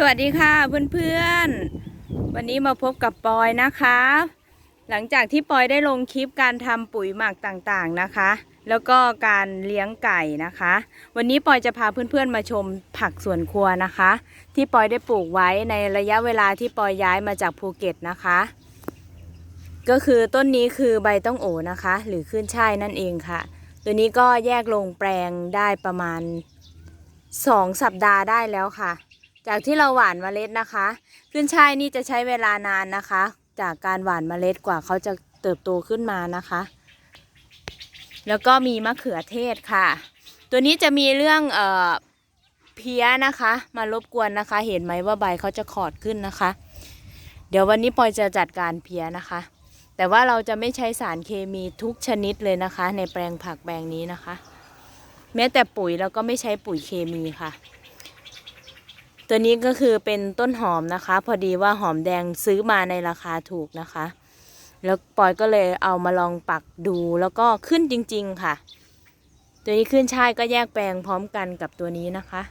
สวัสดีค่ะเพื่อนๆ วันนี้มาพบกับปอยนะคะ หลังจากที่ปอยได้ลงคลิปการทำปุ๋ยหมักต่างๆนะคะ แล้วก็การเลี้ยงไก่นะคะ วันนี้ปอยจะพาเพื่อนๆมาชมผักสวนครัวนะคะ ที่ปอยได้ปลูกไว้ในระยะเวลาที่ปอยย้ายมาจากภูเก็ตนะคะ ก็คือต้นนี้คือใบต้องโอนะคะ หรือขึ้นช่ายนั่นเองค่ะ ตัวนี้ก็แยกลงแปลงได้ประมาณ 2 สัปดาห์ได้แล้วค่ะ จากที่เราหว่านเมล็ดนะคะ ขึ้นช่ายนี่จะใช้เวลานานนะคะ จากการหว่านเมล็ดกว่าเขาจะเติบโตขึ้นมานะคะ แล้วก็มีมะเขือเทศค่ะ ตัวนี้จะมีเรื่องเอ่อเพี้ยนะคะ มารบกวนนะคะ เห็นไหมว่าใบเขาจะขอดขึ้นนะคะ เดี๋ยววันนี้ปอยจะจัดการเพี้ยนะคะ แต่ว่าเราจะไม่ใช้สารเคมีทุกชนิดเลยนะคะ ในแปลงผักแปลงนี้นะคะ แม้แต่ปุ๋ยเราก็ไม่ใช้ปุ๋ยเคมีค่ะ ตัวนี้ก็คือเป็นต้นหอมนะคะ พอดีว่าหอมแดงซื้อมาในราคาถูกนะคะ แล้วปอยก็เลยเอามาลองปักดูแล้วก็ขึ้นจริง ๆ ค่ะ ตัวนี้ขึ้นช่ายก็แยกแปลงพร้อมกันกับตัวนี้นะคะ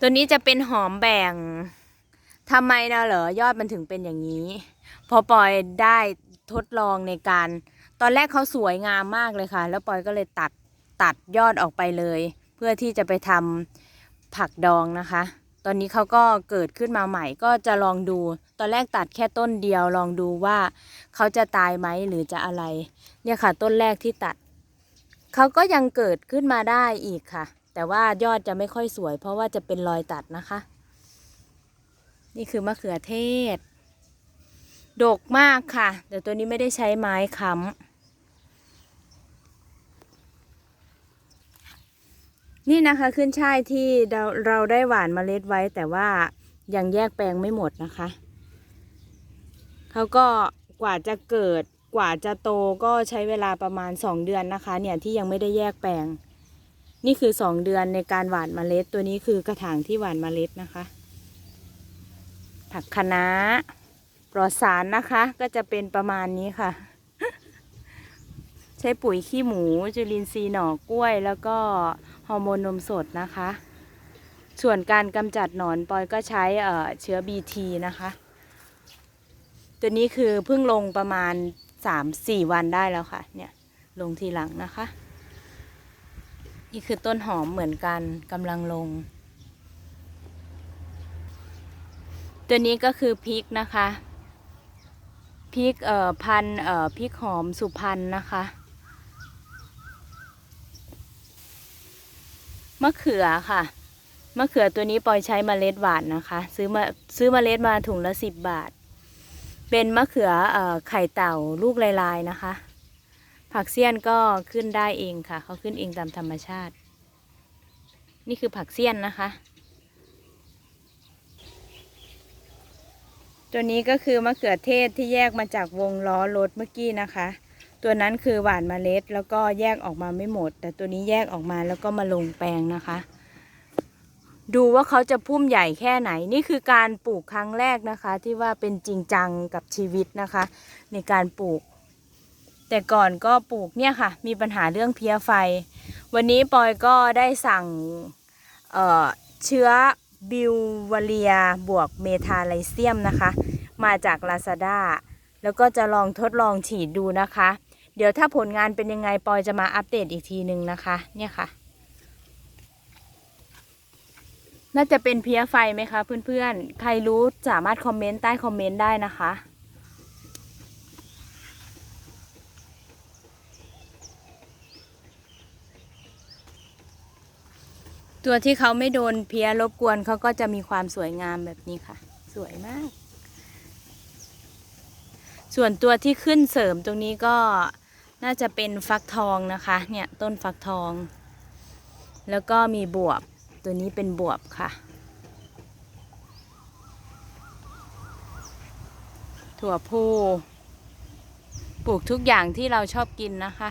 ตัวนี้จะเป็นหอมแบ่งทำไมนะเหรอยอดมันถึงเป็นอย่างนี้ พอปอยได้ทดลองในการ ตอนแรกเขาสวยงามมากเลยค่ะ แล้วปอยก็เลยตัดตัดยอดออกไปเลย เพื่อที่จะไปทำ ผักดองนะคะ ตอนนี้เขาก็เกิดขึ้นมาใหม่ก็จะลองดู ตอนแรกตัดแค่ต้นเดียวลองดูว่าเขาจะตายไหมหรือจะอะไร เนี่ยค่ะ ต้นแรกที่ตัด เขาก็ยังเกิดขึ้นมาได้อีกค่ะ แต่ว่ายอดจะไม่ค่อยสวย เพราะว่าจะเป็นรอยตัดนะคะ นี่คือมะเขือเทศ ดกมากค่ะ แต่ตัวนี้ไม่ได้ใช้ไม้ค้ำ นี่นะคะขึ้นช่ายที่เราเราได้หว่านเมล็ดไว้แต่ว่ายังแยกแปลงไม่หมดนะคะเขาก็กว่าจะเกิดกว่าจะโตก็ใช้เวลาประมาณสองเดือนนะคะ เนี่ยที่ยังไม่ได้แยกแปลง นี่คือสองเดือนในการหว่านเมล็ด ตัวนี้คือกระถางที่หว่านเมล็ดนะคะ ผักคะน้าปลอดสารนะคะ ก็จะเป็นประมาณนี้ค่ะ ใช้ปุ๋ยขี้หมูจุลินทรีย์หน่อกล้วยแล้วก็ ฮอร์โมนนมสดนะคะ ส่วนการกำจัดหนอนปอยก็ใช้เเชื้อ BT นะคะ ตัวนี้คือเพิ่งลงประมาณ 3-4 วันได้แล้วค่ะ เนี่ยลงทีหลังนะคะ นี่คือต้นหอมเหมือนกันกำลังลง ตัวนี้ก็คือพริกนะคะพริกเอ่อพันเอ่อพริกหอมสุพรรณนะคะ มะเขือค่ะ มะเขือตัวนี้ปอยใช้เมล็ดหวานนะคะ ซื้อมาซื้อเมล็ดมาถุงละสิบบาท เป็นมะเขือเอ่อไข่เต่าลูกลายๆนะคะ ผักเสี้ยนก็ขึ้นได้เองค่ะ เขาขึ้นเองตามธรรมชาติ นี่คือผักเสี้ยนนะคะ ตัวนี้ก็คือมะเขือเทศที่แยกมาจากวงล้อรถเมื่อกี้นะคะ ตัวนั้นคือหว่านเมล็ด แล้วก็แยกออกมาไม่หมด แต่ตัวนี้แยกออกมาแล้วก็มาลงแปลงนะคะ ดูว่าเขาจะพุ่มใหญ่แค่ไหน นี่คือการปลูกครั้งแรกนะคะ ที่ว่าเป็นจริงจังกับชีวิตนะคะ ในการปลูก แต่ก่อนก็ปลูกเนี่ยค่ะ มีปัญหาเรื่องเพี้ยไฟ วันนี้ปอยก็ได้สั่งเเชื้อบิววาเลียบวกเมทาไลเซียมนะคะ มาจาก Lazada แล้วก็จะลองทดลองฉีดดูนะคะ เดี๋ยวถ้าผลงานเป็นยังไงปอยจะมาอัปเดตอีกทีหนึ่งนะคะ เนี่ยค่ะ น่าจะเป็นเพี้ยไฟไหมคะเพื่อนๆ ใครรู้สามารถคอมเมนต์ใต้คอมเมนต์ได้นะคะตัวที่เขาไม่โดนเพี้ยรบกวนเขาก็จะมีความสวยงามแบบนี้ค่ะ สวยมาก ส่วนตัวที่ขึ้นเสริมตรงนี้ก็ น่าจะเป็นฟักทองนะคะ เนี่ยต้นฟักทอง แล้วก็มีบวบ ตัวนี้เป็นบวบค่ะ ถั่วพูปลูกทุกอย่างที่เราชอบกินนะคะ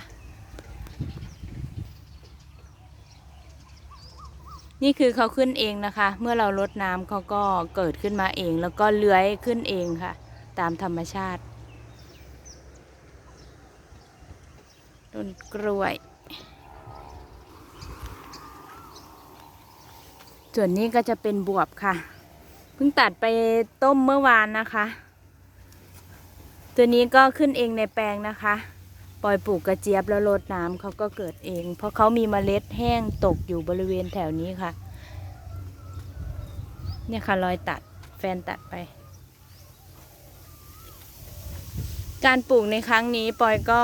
นี่คือเขาขึ้นเองนะคะ เมื่อเราลดน้ำเขาก็เกิดขึ้นมาเอง แล้วก็เลื้อยขึ้นเองค่ะ ตามธรรมชาติ ต้นกล้วย ส่วนนี้ก็จะเป็นบวบค่ะ เพิ่งตัดไปต้มเมื่อวานนะคะ ตัวนี้ก็ขึ้นเองในแปลงนะคะ ปล่อยปลูกกระเจี๊ยบแล้วรดน้ำเขาก็เกิดเอง เพราะเขามีเมล็ดแห้งตกอยู่บริเวณแถวนี้ค่ะ เนี่ยค่ะรอยตัดแฟนตัดไปการปลูกในครั้งนี้ปอยก็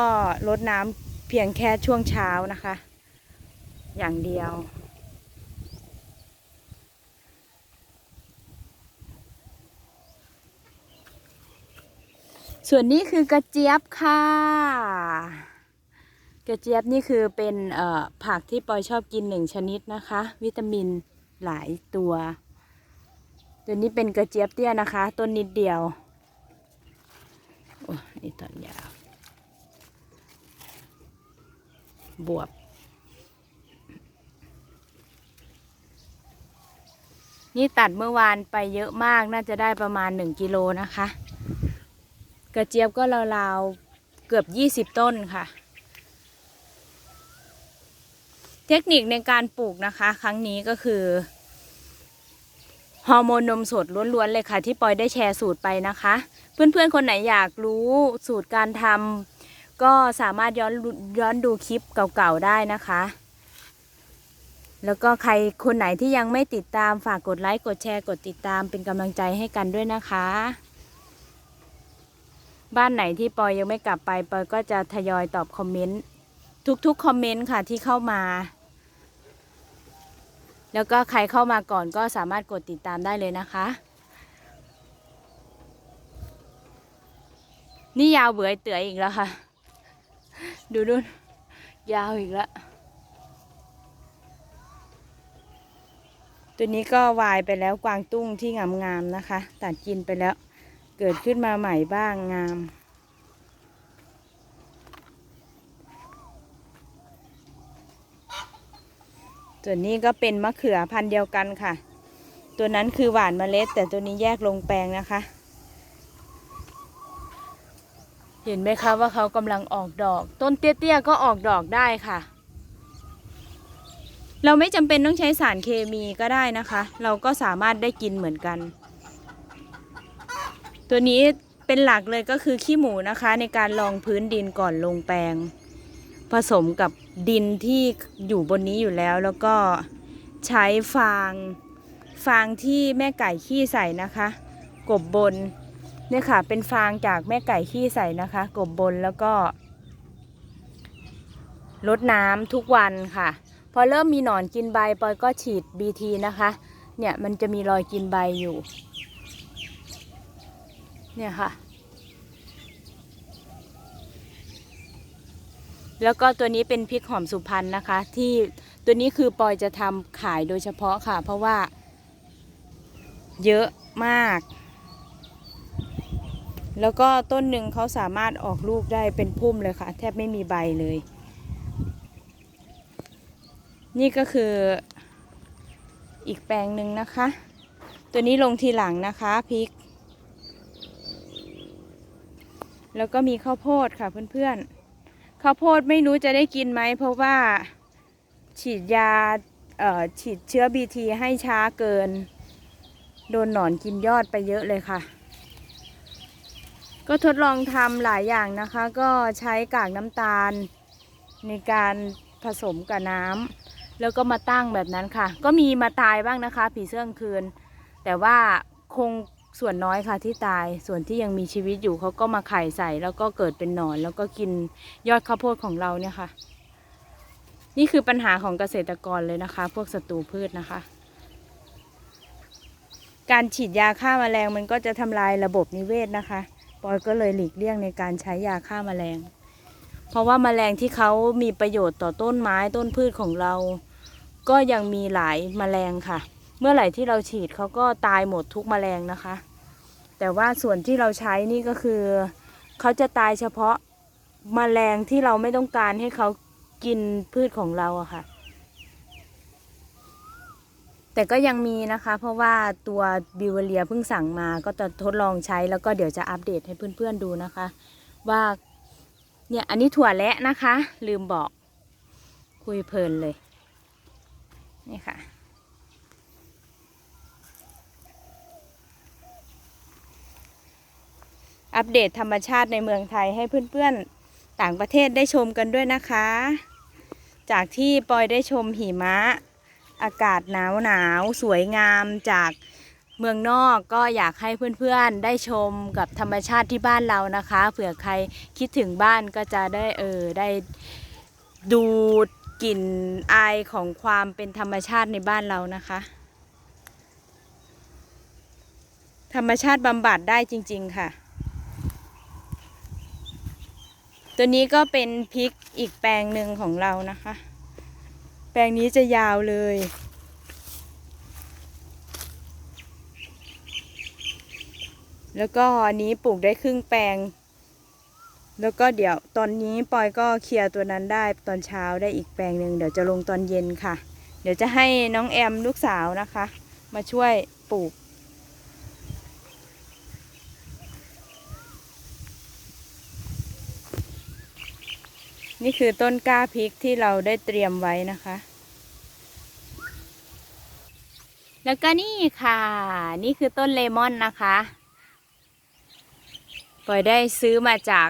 รดน้ำ เพียงแค่ช่วงเช้านะคะ อย่างเดียว ส่วนนี้คือกระเจี๊ยบค่ะ กระเจี๊ยบนี่คือเป็นผักที่ปอยชอบกินหนึ่งชนิดนะคะ วิตามินหลายตัว ตัวนี้เป็นกระเจี๊ยบเตี้ยนะคะ ต้นนิดเดียว โอ้นี่ต้นยาว บวบ นี่ตัดเมื่อวานไปเยอะมากน่าจะได้ประมาณหนึ่งกิโลนะคะ กระเจี๊ยบก็ราวๆ เกือบยี่สิบต้นค่ะ เทคนิคในการปลูกนะคะ ครั้งนี้ก็คือฮอร์โมนนมสดล้วนๆเลยค่ะ ที่ปอยได้แชร์สูตรไปนะคะ เพื่อนๆ คนไหนอยากรู้สูตรการทำ ก็สามารถย้อนย้อนดูคลิปเก่าๆได้นะคะ แล้วก็ใครคนไหนที่ยังไม่ติดตามฝากกดไลค์ กดแชร์ กดติดตามเป็นกำลังใจให้กันด้วยนะคะ บ้านไหนที่ปอยยังไม่กลับไปปอยก็จะทยอยตอบคอมเมนต์ทุกๆคอมเมนต์ค่ะที่เข้ามา แล้วก็ใครเข้ามาก่อนก็สามารถกดติดตามได้เลยนะคะ นี่ยาวเบื่อเตื่ออีกแล้วค่ะ ดูดูนยาวอีกแล้วตัวนี้ก็วายไปแล้วกวางตุ้งที่งามๆนะคะ ตัดกินไปแล้ว เกิดขึ้นมาใหม่บ้างงาม ส่วนนี้ก็เป็นมะเขือพันธุ์เดียวกันค่ะ ตัวนั้นคือหวานเมล็ด แต่ตัวนี้แยกลงแปลงนะคะ เห็นไหมคะว่าเขากำลังออกดอก ต้นเตี้ยๆก็ออกดอกได้ค่ะ เราไม่จำเป็นต้องใช้สารเคมีก็ได้นะคะ เราก็สามารถได้กินเหมือนกัน ตัวนี้เป็นหลักเลยก็คือขี้หมูนะคะ ในการรองพื้นดินก่อนลงแปลง ผสมกับดินที่อยู่บนนี้อยู่แล้ว แล้วก็ใช้ฟาง ฟางที่แม่ไก่ขี้ใส่นะคะ กบบน เนี่ยค่ะ เป็นฟางจากแม่ไก่ขี้ใส่นะคะ กบบนแล้วก็ลดน้ำทุกวันค่ะ พอเริ่มมีหนอนกินใบปอยก็ฉีด BT นะคะ เนี่ยมันจะมีรอยกินใบอยู่ เนี่ยค่ะ แล้วก็ตัวนี้เป็นพริกหอมสุพรรณนะคะ ที่ตัวนี้คือปอยจะทำขายโดยเฉพาะค่ะ เพราะว่าเยอะมาก แล้วก็ต้นหนึ่งเขาสามารถออกลูกได้เป็นพุ่มเลยค่ะ แทบไม่มีใบเลย นี่ก็คืออีกแปลงหนึ่งนะคะ ตัวนี้ลงทีหลังนะคะพริก แล้วก็มีข้าวโพดค่ะเพื่อนๆ ข้าวโพดไม่รู้จะได้กินไหม เพราะว่าฉีดยาเอ่อฉีดเชื้อบีทีให้ช้าเกิน โดนหนอนกินยอดไปเยอะเลยค่ะ ก็ทดลองทำหลายอย่างนะคะ ก็ใช้กากน้ำตาล ในการผสมกับน้ำแล้วก็มาตั้งแบบนั้นค่ะ ก็มีมาตายบ้างนะคะ ผีเสื้อกลางคืน แต่ว่าคงส่วนน้อยค่ะที่ตายส่วนที่ยังมีชีวิตอยู่เขาก็มาไข่ใส่แล้วก็เกิดเป็นหนอน แล้วก็กินยอดข้าวโพดของเราเนี่ยค่ะ นี่คือปัญหาของเกษตรกรเลยนะคะ พวกศัตรูพืชนะคะ การฉีดยาฆ่าแมลงมันก็จะทำลายระบบนิเวศนะคะ ปอยก็เลยหลีกเลี่ยงในการใช้ยาฆ่าแมลง เพราะว่าแมลงที่เขามีประโยชน์ต่อต้นไม้ต้นพืชของเรา ก็ยังมีหลายแมลงค่ะ เมื่อไหร่ที่เราฉีดเขาก็ตายหมดทุกแมลงนะคะ แต่ว่าส่วนที่เราใช้นี่ก็คือเขาจะตายเฉพาะแมลงที่เราไม่ต้องการให้เขากินพืชของเราอะค่ะ แต่ก็ยังมีนะคะ เพราะว่าตัวบิวเลียเพิ่งสั่งมาก็จะทดลองใช้แล้วก็เดี๋ยวจะอัปเดตให้เพื่อนๆดูนะคะ ว่าเนี่ยอันนี้ถั่วแระนะคะ ลืมบอกคุยเพลินเลยนี่ค่ะ อัปเดตธรรมชาติในเมืองไทยให้เพื่อนๆต่างประเทศได้ชมกันด้วยนะคะ จากที่ปอยได้ชมหิมะ อากาศหนาวหนาวสวยงามจากเมืองนอกก็อยากให้เพื่อนๆได้ชมกับธรรมชาติที่บ้านเรานะคะเผื่อใครคิดถึงบ้านก็จะได้เออได้ดูดกลิ่นอายของความเป็นธรรมชาติในบ้านเรานะคะ ธรรมชาติบำบัดได้จริง ๆค่ะ ตัวนี้ก็เป็นพริกอีกแปลงหนึ่งของเรานะคะ แปลงนี้จะยาวเลย แล้วก็อันนี้ปลูกได้ครึ่งแปลง แล้วก็เดี๋ยวตอนนี้ปอยก็เคลียร์ตัวนั้นได้ตอนเช้าได้อีกแปลงหนึ่งเดี๋ยวจะลงตอนเย็นค่ะ เดี๋ยวจะให้น้องแอมลูกสาวนะคะ มาช่วยปลูก นี่คือต้นกล้าพริกที่เราได้เตรียมไว้นะคะ แล้วก็นี่ค่ะ นี่คือต้นเลมอนนะคะปอยได้ซื้อมาจาก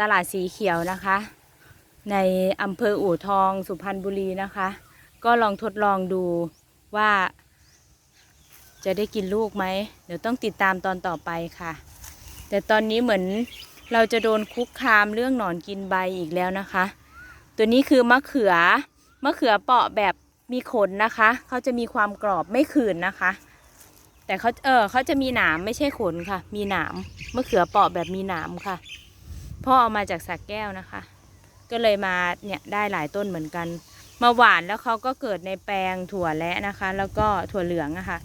ตลาดสีเขียวนะคะ ในอำเภออู่ทองสุพรรณบุรีนะคะ ก็ลองทดลองดูว่า จะได้กินลูกไหมเดี๋ยวต้องติดตามตอนต่อไปค่ะ แต่ตอนนี้เหมือน เราจะโดนคุกคามเรื่องหนอนกินใบอีกแล้วนะคะ ตัวนี้คือมะเขือมะเขือเปาะแบบมีขนนะคะเขาจะมีความกรอบไม่ขืนนะคะ แต่เขาเออเขาจะมีหนามไม่ใช่ขนค่ะ มีหนามมะเขือเปาะแบบมีหนามค่ะพ่อเอามาจากสักแก้วนะคะ ก็เลยมาเนี่ยได้หลายต้นเหมือนกัน มาหวานแล้วเขาก็เกิดในแปลงถั่วและนะคะ แล้วก็ถั่วเหลืองอะค่ะ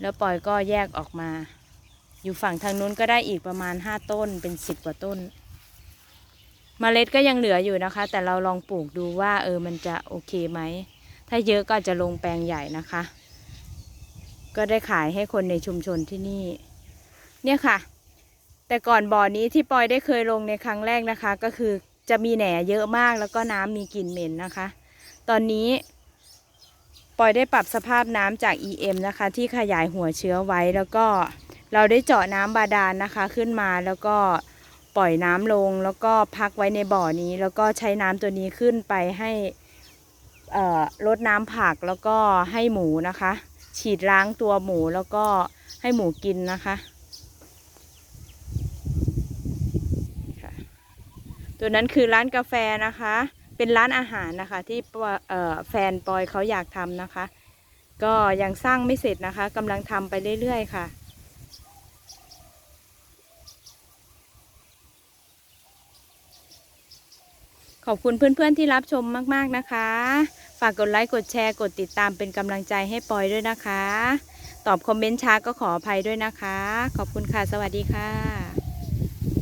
แล้วปอยก็แยกออกมา อยู่ฝั่งทางนู้นก็ได้อีกประมาณห้าต้นเป็นสิบกว่าต้นเมล็ดก็ยังเหลืออยู่นะคะ แต่เราลองปลูกดูว่าเออมันจะโอเคไหม ถ้าเยอะก็จจะลงแปลงใหญ่นะคะ ก็ได้ขายให้คนในชุมชนที่นี่ เนี่ยค่ะ แต่ก่อนบ่อนี้ที่ปอยได้เคยลงในครั้งแรกนะคะ ก็คือจะมีแหน่เยอะมากแล้วก็น้ำมีกลิ่นเหม็นนะคะ ตอนนี้ปอยได้ปรับสภาพน้ำจาก EM นะคะ ที่ขยายหัวเชื้อไว้แล้วก็ เราได้เจาะน้ำบาดาลนะคะขึ้นมาแล้วก็ปล่อยน้ำลงแล้วก็พักไว้ในบ่อนี้ แล้วก็ใช้น้ำตัวนี้ขึ้นไปให้ลดน้ำผักแล้วก็ให้หมูนะคะ ฉีดล้างตัวหมูแล้วก็ให้หมูกินนะคะ ตัวนั้นคือร้านกาแฟนะคะ เป็นร้านอาหารนะคะ ที่แฟนปอยเขาอยากทำนะคะ ก็ยังสร้างไม่เสร็จนะคะกำลังทำไปเรื่อยๆค่ะ ขอบคุณเพื่อนๆที่รับชมมากๆนะคะ ฝากกดไลค์กดแชร์กดติดตามเป็นกำลังใจให้ปอยด้วยนะคะ ตอบคอมเมนต์ช้าก็ขออภัยด้วยนะคะ ขอบคุณค่ะ สวัสดีค่ะ